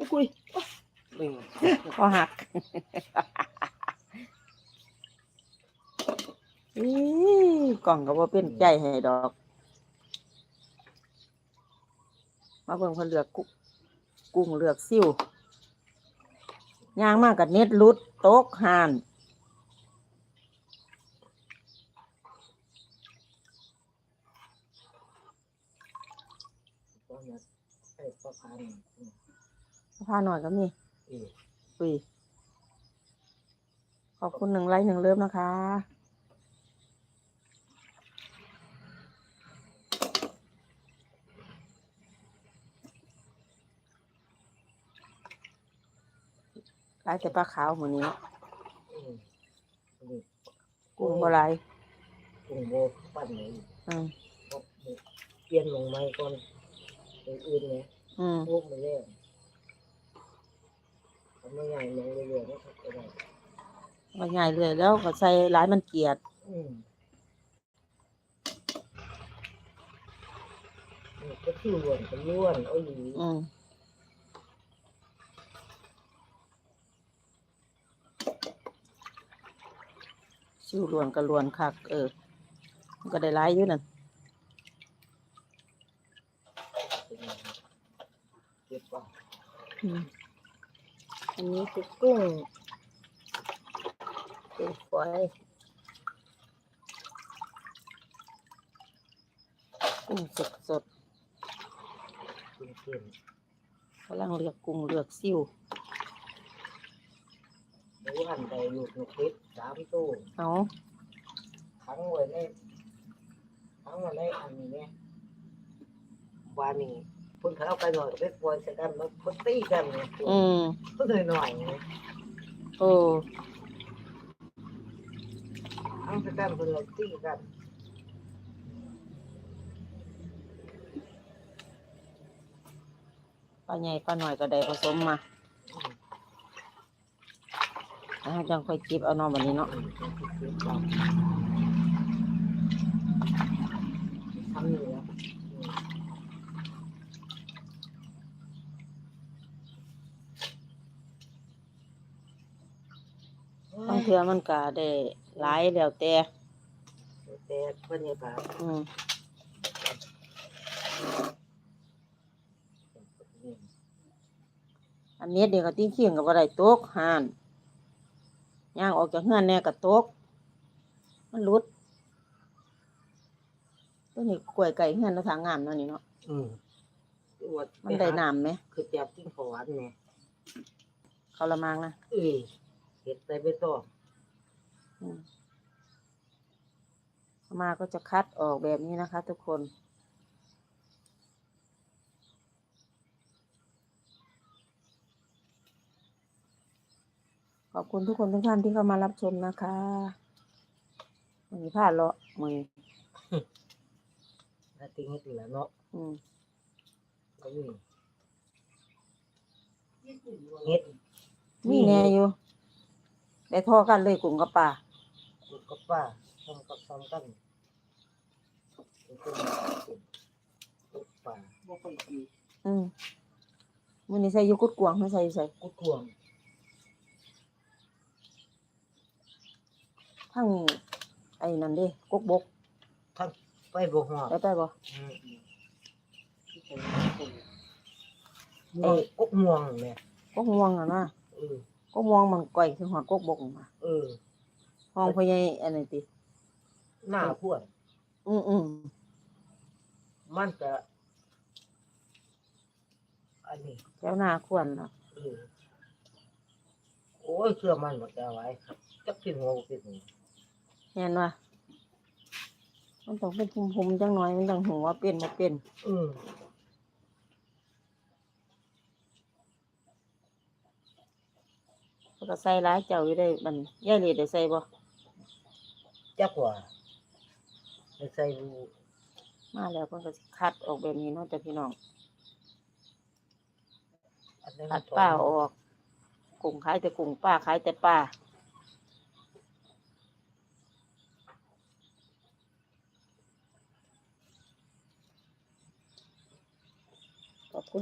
อุ้ยนี่คอหักอีกล่องก็บ่เป็นใจให้ดอก มาเบิ่งเพิ่นเลือกกุกุ้งเลือกซิ่วย่างมากกับเน็ตหลุดโต๊กหานก็เนี่ยไอ้พ่อพันธุ์ ผ้าหน่อยก็มีอีอุ้ยขอบคุณหนึ่งไลค์หนึ่งเลิฟนะคะ ไลค์แต่ปลาขาวหมือนี้อืมนี่กุ้งบ่ไรกุ้งโบปั้นเลยอืมเพราะเปลี่ยนลงไม้ก่อนเป็นอื่นเนี่ยอืม พวกมันแล้ว ทำไม่ใหญ่ลงเรื่อยๆนะครับก็ได้ว่าง่ายเลยแล้วก็ใส่ร้ายมันเกลียด อืมนี่ก็คือล้วนก็ล้วนเอาอยู่อืมชิวลวนกับลวนคัก เออมันก็ได้ร้ายอยู่นั่นเป็นไงเก็บไว้ อืม อันนี้คือกุ้งกุ้งฝอยกุ้งสดสดกุ้งเต้นๆกำลังเลือกกุ้งเลือกซิ่วหมูหันใดลูกนกเป็ดสามตู้เอาขังไว้ในขังไว้ในอันนี้เนี่ยวานี่ เพิ่นเขาเอาไปหน่อยไปปล่อยใส่กันมาเพิ่นตีกันเนี่ยอืมเพิ่นหน่อยๆเนี่ยโอ้ขังใส่กันเพิ่นเลยตีกันปลาใหญ่ปลาหน่อยก็ได้ผสมมาอืมแล้วจังค่อยจิบเอานอแบบนี้เนาะทำอยู่แล้วอืม บาง เทื่อมันก็ได้หลายแล้วแต่แต่บรรยากาศอืมอันนี้เดี๋ยวก็ติ้งเคียงกับอะไรตกห่านย่างออกจากเฮือนแน่ก็ตก มันหลุดตัวนี้กล้วยไก่เฮือนเราทางงามเนาะนี่เนาะอืมคือว่ามันได้น้ำไหมคือจับจิ้งขวานเนี่ยเขาละมังนะเอ้ยเห็ ดไปไม่ต้องอืมมาก็จะคัดออกแบบนี้นะคะ ทุกคนขอบคุณทุกคนทุกท่านที่เข้ามารับชมนะคะมีพลาดเลาะมือถ้าติ้งให้ตีละเนาะอืมก็มีเห็ดมีแน่อยู่ ได้ท่อกันเลยกลุ่มกับป่าลูกกับป้าทำกับซ้ำกันเป็นคนลูกป่าบ่ค่อยดีอืมมันนี้ใส่อยุกุดกวางไม่ใส่อยู่ใส่กุดทวงทั้งไอ้นั่นเด้กกบกทั้งไปบ่ฮอดได้ไปบ่อืมเอ้ยกกม่วงแม่กกม่วงอะนะเออ กกม่วงมันก่อยคือหัวกกบกมาเออ ห้องพ่อใหญ่อันนี้ติ หน้าพวดอืมอืมมันจะอันนี้ แถวหน้าควรเนาะเออ โอ้ยเชื่อมันหมดแล้วไว้ครับจักสิหัวบ่เป็นหัวเห็นว่ามันต้องเป็นภูมิๆจังหน่อยมันต้องหัวาเป็นบ่เป็นอืม แล้วก็ใส่ร้ายเจ้าอยู่ได้มันย่ายเลยได้ใส่บ่จักว่าไม่ใส่รูมาแล้วเพิ่นก็สิคัดออกแบบนี้เนาะจ้ะพี่น้องอันนั้นคัดป้าออกกุ้งขายแต่กุ้งป้าขายแต่ป้าขอบคุณ